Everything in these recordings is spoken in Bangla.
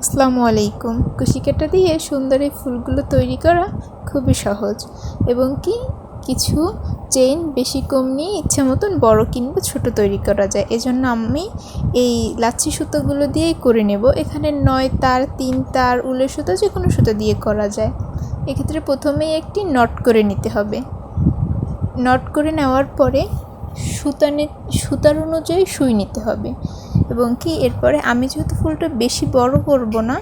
আসসালামু আলাইকুম। কুশিকাটা দিয়ে সুন্দর এই ফুলগুলো তৈরি করা খুবই সহজ। এবং কি? কিছু চেইন বেশি কম নিয়ে ইচ্ছা মতন বড় কিংবা ছোট তৈরি করা যায়। এজন্য আমি এই লাচ্ছি সুতোগুলো দিয়েই করে নেব। এখানে নয় তার, তিন তার, উলের সুতো যে কোনো সুতো দিয়ে করা যায়। এক্ষেত্রে প্রথমেই একটি নট করে নিতে হবে। নট করে নেওয়ার পরে সুতানে সুতার অনুযায়ী সুই নিতে হবে। এবং কি এরপরে আমি যেহেতু ফুলটা বেশি বড় করব না,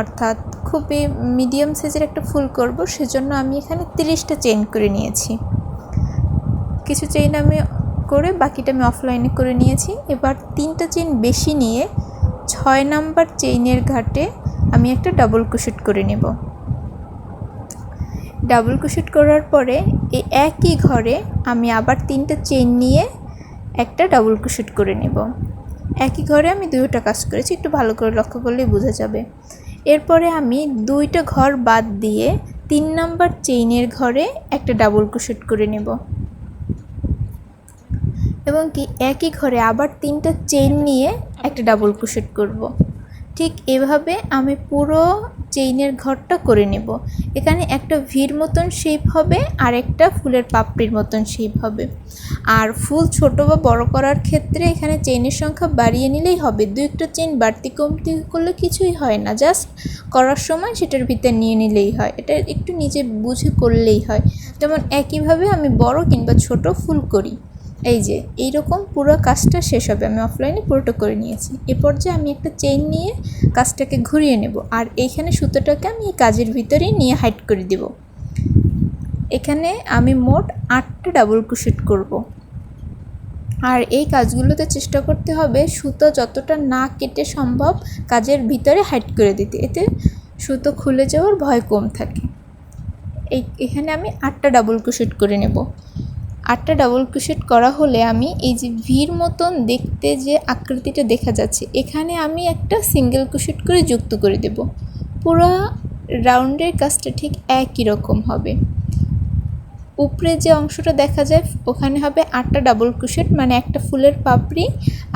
অর্থাৎ খুবই মিডিয়াম সাইজের একটা ফুল করব, সেজন্য আমি এখানে তিরিশটা চেইন করে নিয়েছি। কিছু চেইন আমি করে বাকিটা আমি অফলাইনে করে নিয়েছি। এবার তিনটা চেইন বেশি নিয়ে ছয় নাম্বার চেইনের ঘাটে আমি একটা ডাবল কুশুট করে নেব। ডাবল কুশুট করার পরে এই একই ঘরে আমি আবার তিনটা চেইন নিয়ে একটা ডাবল কুশুট করে নেব। একই ঘরে আমি দুইটা কাজ করেছি, একটু ভালো করে লক্ষ্য করলেই বোঝা যাবে এরপরে আমি দুইটা ঘর বাদ দিয়ে তিন নাম্বার চেইনের ঘরে একটা ডাবল ক্রোশেট করে নেব এবং কি একই ঘরে আবার তিনটা চেইন নিয়ে একটা ডাবল ক্রোশেট করব। ঠিক এভাবে আমি পুরো চেইনের ঘরটা করে নেব। এখানে একটা ভির মতন শেপ হবে আর একটা ফুলের পাপড়ির মতন শেপ হবে। আর ফুল ছোট বা বড় করার ক্ষেত্রে এখানে চেইনের সংখ্যা বাড়িয়ে নিলেই হবে। দু একটা চেইন বাড়তি কমতি করলে কিছুই হয় না জাস্ট করার সময় সেটার ভিতরে নিয়ে নিলেই হয়। এটা একটু নিজে বুঝে করলেই হয়। যেমন একইভাবে আমি বড় কিংবা ছোট ফুল করি। এই যে, এইরকম পুরো কাজটা শেষ হবে। আমি অফলাইনে পুরোটা করে নিয়েছি। এ পর্যায়ে আমি একটা চেইন নিয়ে কাজটাকে ঘুরিয়ে নেব। আর এইখানে সুতোটাকে আমি এই কাজের ভিতরেই নিয়ে হাইট করে দেব। এখানে আমি মোট আটটা ডাবল ক্রোশেট করব। আর এই কাজগুলোতে চেষ্টা করতে হবে সুতো যতটা না কেটে সম্ভব কাজের ভিতরে হাইট করে দিতে। এতে সুতো খুলে যাওয়ার ভয় কম থাকে। এই, এখানে আমি আটটা ডাবল ক্রোশেট করে নেব। আটটা ডাবল ক্রোশেট করা হলে আমি এই যে ভির মতন দেখতে যে আকৃতিটা দেখা যাচ্ছে, এখানে আমি একটা সিঙ্গেল ক্রোশেট করে যুক্ত করে দেব। পুরো রাউন্ডের কাজটা ঠিক একই রকম হবে। উপরে যে অংশটা দেখা যায়, ওখানে হবে আটটা ডাবল ক্রোশেট মানে একটা ফুলের পাপড়ি,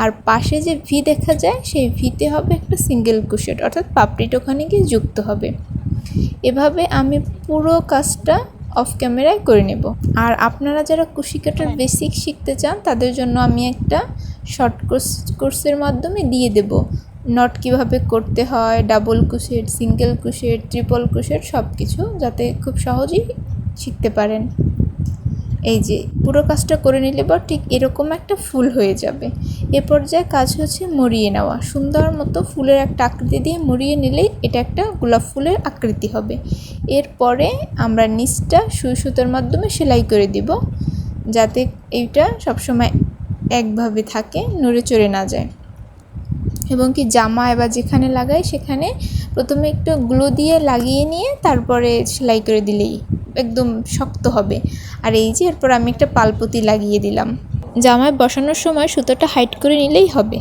আর পাশে যে ভি দেখা যায়, সেই ভিতে হবে একটা সিঙ্গেল ক্রোশেট অর্থাৎ পাপড়িটা ওখানে গিয়ে যুক্ত হবে। এভাবে আমি পুরো কাজটা অফ ক্যামেরায় করে নেব। আর আপনারা যারা কুশি কাটার বেসিক শিখতে চান তাদের জন্য আমি একটা শর্ট কোর্স কোর্সের মাধ্যমে দিয়ে দেব। নট কীভাবে করতে হয় double crochet single crochet triple crochet সব কিছু যাতে খুব সহজেই শিখতে পারেন। এই যে, পুরো কাজটা করে নিলে পর ঠিক এরকম একটা ফুল হয়ে যাবে। এ পর্যায়ে কাজ হচ্ছে মরিয়ে নেওয়া। সুন্দর মতো ফুলের একটা আকৃতি দিয়ে মরিয়ে নিলেই এটা একটা গোলাপ ফুলের আকৃতি হবে। এরপরে আমরা নিচটা সুই সুতোর মাধ্যমে সেলাই করে দিব, যাতে এইটা সবসময় একভাবে থাকে, নড়ে চড়ে না যায়। এবং কি জামা এবার যেখানে লাগাই সেখানে প্রথমে একটু গ্লো দিয়ে লাগিয়ে নিয়ে তারপরে সেলাই করে দিলেই একদম শক্ত হবে। আর এই যে এরপর আমি একটা পালপতি লাগিয়ে দিলাম। জামায় বসানোর সময় সুতোটা হাইট করে নিলেই হবে।